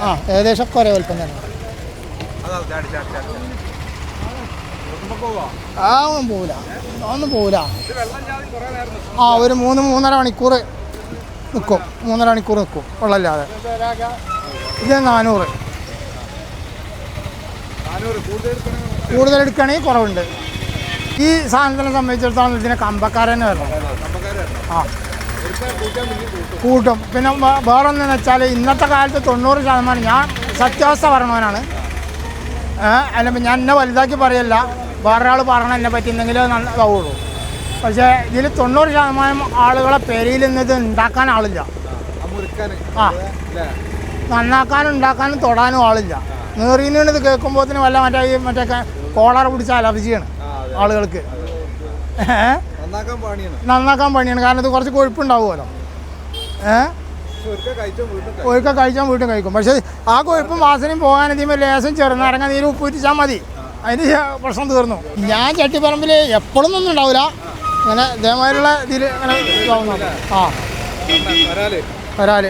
ആ ഏകദേശം കുറേ വലിപ്പം ആ ഒന്നും പോവില്ല ഒന്നും പോവില്ല ആ ഒരു മൂന്ന് മൂന്നര മണിക്കൂർ നിൽക്കും മൂന്നര മണിക്കൂർ നിൽക്കും വെള്ളമില്ലാതെ. ഇത് നാനൂറ്. കൂടുതൽ എടുക്കുകയാണെങ്കിൽ കുറവുണ്ട്. ഈ സാധനത്തിനെ സംബന്ധിച്ചിടത്തോളം ഇതിനെ കമ്പക്കാരനെ വരണം. ആ. കൂട്ടും. പിന്നെ വേറെ വേറൊന്നെന്ന് വെച്ചാൽ ഇന്നത്തെ കാലത്ത് തൊണ്ണൂറ് ശതമാനം ഞാൻ സത്യാവസ്ഥ പറഞ്ഞവനാണ്. അല്ലെങ്കിൽ ഞാൻ എന്നെ വലുതാക്കി പറയല്ല. വേറൊരാൾ പറഞ്ഞ എന്നെ പറ്റിയെന്നെങ്കിലേ നന്നാവുള്ളൂ പക്ഷേ ഇതിൽ തൊണ്ണൂറ് ശതമാനം ആളുകളെ പെരയിൽ നിന്നത് ഉണ്ടാക്കാൻ ആളില്ല. ആ. നന്നാക്കാനും ഉണ്ടാക്കാനും തൊടാനും ആളില്ല. നേറിയിൽ ഇത് കേൾക്കുമ്പോഴത്തേന് വല്ല മറ്റേ മറ്റേ കോളർ പിടിച്ച അലർജിയാണ് ആളുകൾക്ക്. ഏഹ് നന്നാക്കാൻ പണിയാണ്. കാരണം ഇത് കുറച്ച് കൊഴുപ്പുണ്ടാവുമല്ലോ. ഏഹ് ഒഴുക്ക കഴിച്ചാൽ വീണ്ടും കഴിക്കും. പക്ഷേ ആ കൊഴുപ്പും വാസനയും പോകാൻ എന്തെങ്കിലും ലേശം ചെറുനാരങ്ങ നീര് ഉപ്പ് ഉപ്പൂറ്റിച്ചാൽ മതി. അതിന് പ്രശ്നം തീർന്നു. ഞാൻ ചട്ടിപ്പറമ്പിൽ എപ്പോഴും ഒന്നും ഉണ്ടാവില്ല അങ്ങനെ ഇതേമാതിരിയുള്ള ഇതിൽ അങ്ങനെ ആ. വരാൽ.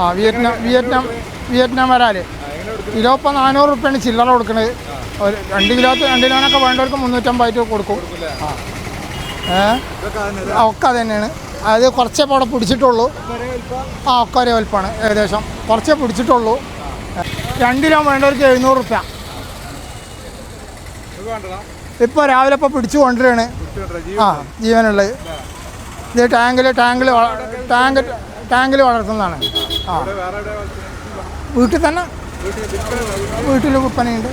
ആ വിയറ്റ്നാം വിയറ്റ്നാം വിയറ്റ്നാം വരാൽ. കിലോ ഇപ്പം നാനൂറ് റുപ്യാണ് ചില്ലറ കൊടുക്കുന്നത് ഒരു രണ്ട് കിലോ രണ്ട് കിലോനൊക്കെ വേണ്ടവർക്ക് മുന്നൂറ്റമ്പതായിട്ട് കൊടുക്കും. ആ ഏഹ് ഇതൊക്കെ അതിന് ആ, ഒക്കെ അത് തന്നെയാണ് അത് കുറച്ചേ പോടെ പിടിച്ചിട്ടുള്ളൂ. ആ ഒക്കെ ഒരേ വലിപ്പമാണ് ഏകദേശം. കുറച്ചേ പിടിച്ചിട്ടുള്ളൂ. രണ്ട് കിലോ വേണ്ടവർക്ക് എഴുന്നൂറ് റുപ്യ. ഇപ്പോൾ രാവിലെ ഇപ്പോൾ പിടിച്ചു കൊണ്ടുവരികയാണ്. ആ ജീവനുള്ളത്. ഇത് ടാങ്കിൽ ടാങ്കിൽ ടാങ്ക് ടാങ്കിൽ വളർത്തുന്നതാണ്. ആ? വീട്ടിൽ തന്നെ? വീട്ടിൽ വിൽപ്പന വീട്ടിൽ വിൽപ്പനയുണ്ട്.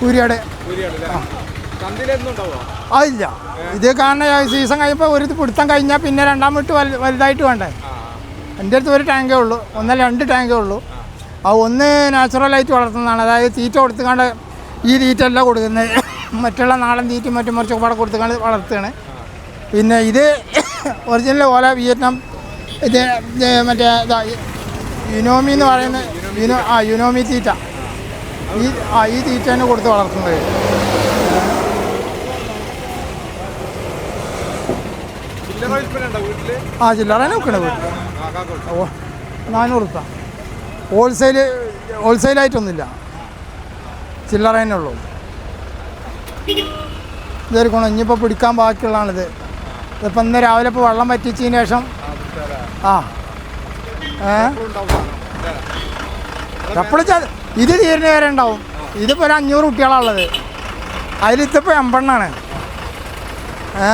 കൂരിയാട്. ഉണ്ടാവോ അതില്ല ഇത് കാരണം സീസൺ കഴിയുമ്പോൾ ഒരു പിടുത്തം കഴിഞ്ഞാൽ പിന്നെ രണ്ടാം വിട്ട് വലു വലുതായിട്ട് വേണ്ടേ? എന്റെ അടുത്ത് ഒരു ടാങ്കേ ഉള്ളൂ. ഒന്നല്ല രണ്ട് ടാങ്കേ ഉള്ളൂ. ആ. ഒന്ന് നാച്ചുറലായിട്ട് വളർത്തുന്നതാണ്. അതായത് തീറ്റ കൊടുത്തുകൊണ്ട് ഈ തീറ്റ അല്ല കൊടുക്കുന്നത് മറ്റുള്ള നാടൻ തീറ്റും മറ്റും മറിച്ചൊക്കെ പാടെ കൊടുത്തുകൊണ്ട് വളർത്തുകയാണ്. പിന്നെ ഇത് ഒറിജിനൽ ഓല വിയറ്റ്നാം ഇത് ഇത് മറ്റേ ഇതാ യുനോമി എന്ന് പറയുന്ന യുനോ ആ യുനോമി തീറ്റ. ഈ ആ ഈ തീറ്റ തന്നെ കൊടുത്ത് വളർത്തുന്നത്. ആ ചില്ലറേനെ വെക്കണത് വീട്ടിൽ നാനൂറ് റുപ്യ ഹോൾസെയിൽ ഹോൾസെയിലായിട്ടൊന്നുമില്ല. ചില്ലറ തന്നെ ഉള്ളൂ. ഇതൊരു ഗുണം ഇനിയിപ്പോൾ പിടിക്കാൻ ബാക്കിയുള്ളതാണിത്. ഇതിപ്പോൾ ഇന്ന് രാവിലെ ഇപ്പോൾ വെള്ളം വറ്റിച്ചതിന് ശേഷം ആ ഏ? എപ്പോഴും ഇത് തീരുന്ന വരെ ഉണ്ടാവും. ഇതിപ്പോൾ ഒരു അഞ്ഞൂറ് കുട്ടികളാണുള്ളത് അതിലിത്തിപ്പോൾ എമ്പെണ്ണാണ് ഏ?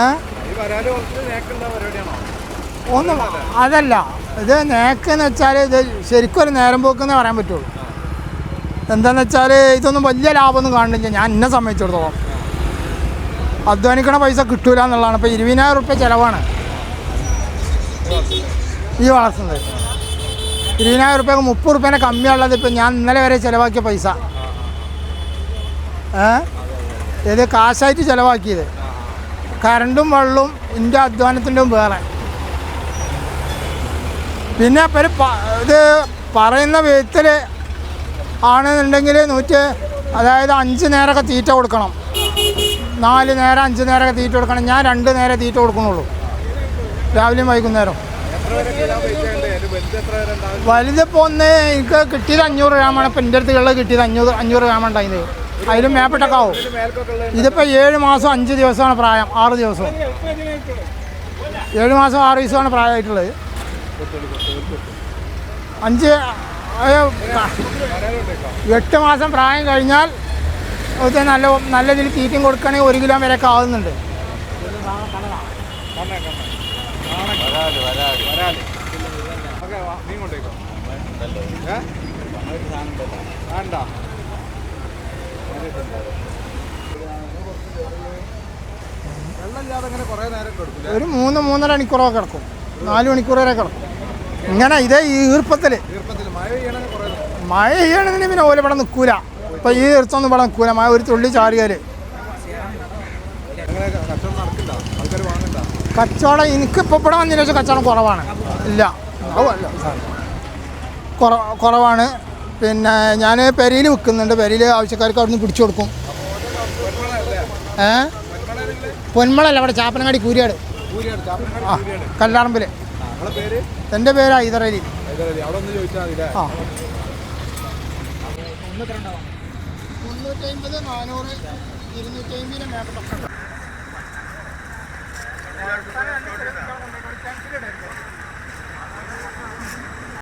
ഒന്നും അതല്ല. ഇത് നേക്കെന്ന് വെച്ചാൽ ഇത് ശരിക്കും ഒരു നേരം പോക്കെന്ന് പറയാൻ പറ്റുള്ളൂ. എന്താണെന്ന് വെച്ചാൽ ഇതൊന്നും വലിയ ലാഭമൊന്നും കാണുന്നില്ല ഞാൻ എന്നെ സംബന്ധിച്ചിടത്തോളം. അധ്വാനിക്കണ പൈസ കിട്ടൂല എന്നുള്ളതാണ്. ഇപ്പോൾ ഇരുപതിനായിരം റുപ്യ ചിലവാണ്. ഈ വളർത്തുന്നത്. ഇരുപതിനായിരം റുപ്യ മുപ്പത് റുപ്യേനെ കമ്മിയുള്ളത് ഇപ്പം ഞാൻ ഇന്നലെ വരെ ചിലവാക്കിയ പൈസ. ഏ? ഇത് കാശായിട്ട് ചിലവാക്കിയത്. കറണ്ടും വെള്ളവും എന്റെ അധ്വാനത്തിന്റെയും വേറെ. പിന്നെ ഒരു ഇത് പറയുന്ന വിധത്തിൽ ആണെന്നുണ്ടെങ്കിൽ നൂറ്റി അതായത് അഞ്ച് നേരമൊക്കെ തീറ്റ കൊടുക്കണം. നാല് നേരം അഞ്ച് നേരമൊക്കെ തീറ്റ കൊടുക്കണം. ഞാൻ രണ്ട് നേരം തീറ്റ കൊടുക്കണുള്ളൂ രാവിലെയും വൈകുന്നേരം വലുതിപ്പോൾ ഒന്ന് എനിക്ക് കിട്ടിയത് അഞ്ഞൂറ് ഗ്രാമാണ്. ഇപ്പം എന്റെ അടുത്തുള്ള കിട്ടിയത് അഞ്ഞൂറ് അഞ്ഞൂറ് ഗ്രാം ഉണ്ടായത് അതിലും മേപ്പെട്ടൊക്കെ ആവും. ഇതിപ്പോൾ ഏഴ് മാസം അഞ്ച് ദിവസമാണ് പ്രായം ആറ് ദിവസം ഏഴ് മാസം ആറ് ദിവസമാണ് പ്രായമായിട്ടുള്ളത്. അഞ്ച് എട്ട് മാസം പ്രായം കഴിഞ്ഞാൽ അത് നല്ല നല്ല രീതിയിൽ തീറ്റയും കൊടുക്കുകയാണെങ്കിൽ ഒരു കിലോ വരെയൊക്കെ ആവുന്നുണ്ട്. വേണ്ട വെള്ളമില്ലാതെ അങ്ങനെ കുറേ നേരം കൊടുക്കില്ല ഒരു മൂന്ന് മൂന്നര മണിക്കൂറൊക്കെ കിടക്കും. നാല് മണിക്കൂർ വരെ കിടക്കും. ഇങ്ങനെ ഇതേ ഈ ഈർപ്പത്തിൽ മഴ ചെയ്യണമെങ്കിൽ പിന്നെ ഓല ഇവിടെ നിൽക്കൂല ഇപ്പം ഈ ഈർത്തൊന്നും ഇവിടെ നിൽക്കൂല മഴ ഒരു തുള്ളി ചാടിയാൽ. കച്ചവടം എനിക്ക് ഇപ്പൊ ഇവിടെ വന്നതിന് ശേഷം കച്ചവടം കുറവാണ്. ഇല്ല. കുറവാണ്. പിന്നെ ഞാൻ പെരയിൽ വിൽക്കുന്നുണ്ട് പെരയിൽ ആവശ്യക്കാർക്ക് അവിടുന്ന് പിടിച്ചു കൊടുക്കും. ഏ? പൊന്മളല്ല അവിടെ ചാപ്പനങ്ങാടി കൂരിയാട്. ആ കല്ലാറമ്പിൽ എന്റെ പേര് ഹൈദറലി ആ. മുന്നൂറ്റമ്പത് നാനൂറ് ഇരുന്നൂറ്റമ്പതിന് മേഖല